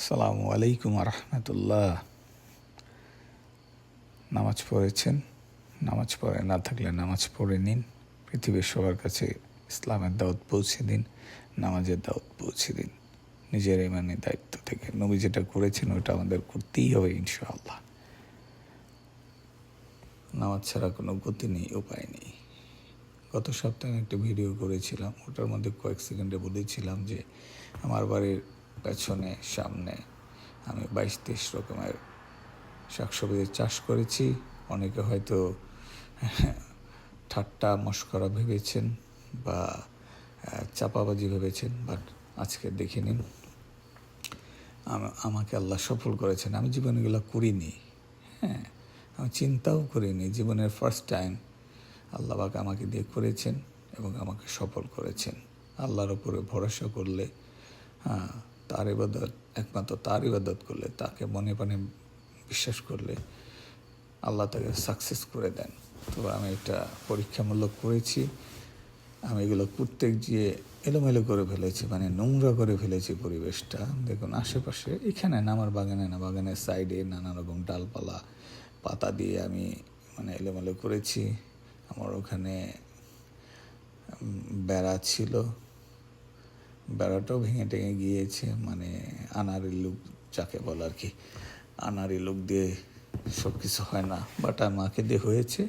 আসসালামু আলাইকুম রহমতুল্লাহ নামাজ পড়েছেন, নামাজ পড়ে না থাকলে নামাজ পড়ে নিন। পৃথিবীর সবার কাছে ইসলামের দাওয়াত পৌঁছে দিন, নামাজের দাওয়াত পৌঁছে দিন। নিজের ইমানি দায়িত্ব থেকে। নবী যেটা করেছেন, ওটা আমাদের করতেই হবে ইনশাআল্লাহ। নামাজ ছাড়া কোনো গতি নেই, উপায় নেই। গত সপ্তাহে একটা ভিডিও করেছিলাম, ওটার মধ্যে কয়েক সেকেন্ডে বলেছিলাম যে, আমার বাড়ির পেছনে, সামনে। আমি বাইশ তেইশ রকমের শাকসবজির চাষ করেছি। অনেকে হয়তো ঠাট্টা মস্করা ভেবেছেন বা চাপাবাজি ভেবেছেন, বাট আজকে দেখে নিন। আমাকে আল্লাহ সফল করেছেন। আমি জীবনে এগুলো করিনি হ্যাঁ। আমি চিন্তাও করিনি। জীবনের ফার্স্ট টাইম আল্লাহবাক আমাকে দিয়ে করেছেন এবং আমাকে সফল করেছেন। আল্লাহর উপরে ভরসা করলে হ্যাঁ তার ইবাদত, একমাত্র তার ইবাদত করলে, তাকে মনে প্রাণে বিশ্বাস করলে আল্লাহ তাকে সাকসেস করে দেন। তো আমি এটা পরীক্ষামূলক করেছি। আমি এগুলো প্রত্যেক গিয়ে এলোমেলো করে ফেলেছি মানে নোংরা করে ফেলেছি পরিবেশটা। দেখুন, আশেপাশে এখানে না, আমার বাগানে না, বাগানের সাইডে নানা রকম ডালপালা, পাতা দিয়ে আমি মানে এলোমেলো করেছি। আমার ওখানে বেড়া ছিল। বেড়াটাও ভেঙে টেঙে গিয়েছে মানে আনারি লুক যাকে বলে আর কি আনারি লুক দিয়ে সব কিছু হয় না। বাট আমাকে দিয়ে হয়েছে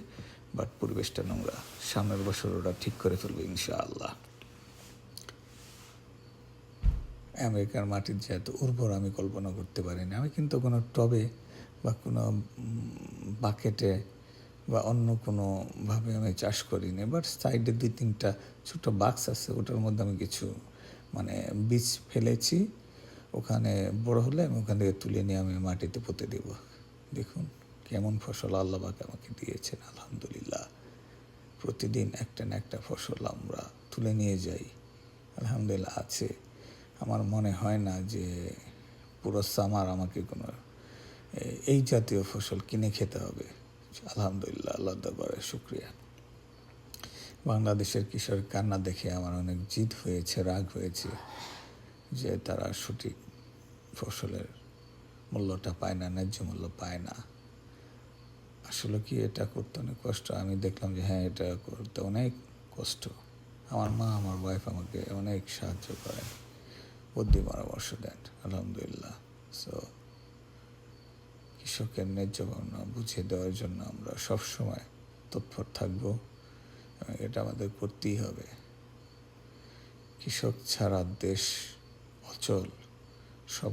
বাট পরিবেশটা নোংরা। সামনের বছর ওরা ঠিক করে ফেলবে ইনশাআল্লাহ। আমেরিকার মাটির যে এত উর্বর আমি কল্পনা করতে পারিনি আমি কিন্তু কোনো টবে বা কোনো বাকেটে বা অন্য কোনোভাবে আমি চাষ করিনি বাট সাইডে দুই তিনটা ছোট বাক্স আছে, ওটার মধ্যে আমি কিছু মানে বীজ ফেলেছি, ওখানে বড় হলে আমি ওখান থেকে তুলে নিয়ে আমি মাটিতে পুঁতে দেব। দেখুন কেমন ফসল আল্লাহবাক আমাকে দিয়েছেন, আলহামদুলিল্লাহ। প্রতিদিন একটা না একটা ফসল আমরা তুলে নিয়ে যাই। আলহামদুলিল্লাহ আছে। আমার মনে হয় না যে পুরো সামার আমাকে কোনো, এই জাতীয় ফসল কিনে খেতে হবে। আলহামদুলিল্লাহ আল্লাহ দরবারে শুক্রিয়া। বাংলাদেশের কিশোর কান্না দেখে আমার অনেক জিদ হয়েছে, রাগ হয়েছে যে তারা সঠিক ফসলের মূল্যটা পায় না, ন্যায্য মূল্য পায় না। আসলে কি এটা করতে অনেক কষ্ট? আমি দেখলাম যে হ্যাঁ এটা করতে অনেক কষ্ট। আমার মা, আমার ওয়াইফ আমাকে অনেক সাহায্য করেন বুদ্ধি পরামর্শ দেন, আলহামদুলিল্লাহ। সো কৃষকের ন্যায্য পাওনা বুঝিয়ে দেওয়ার জন্য আমরা সবসময় তৎপর থাকব। এটা আমাদের করতেই হবে। কৃষক ছাড়া দেশ অচল। সবাই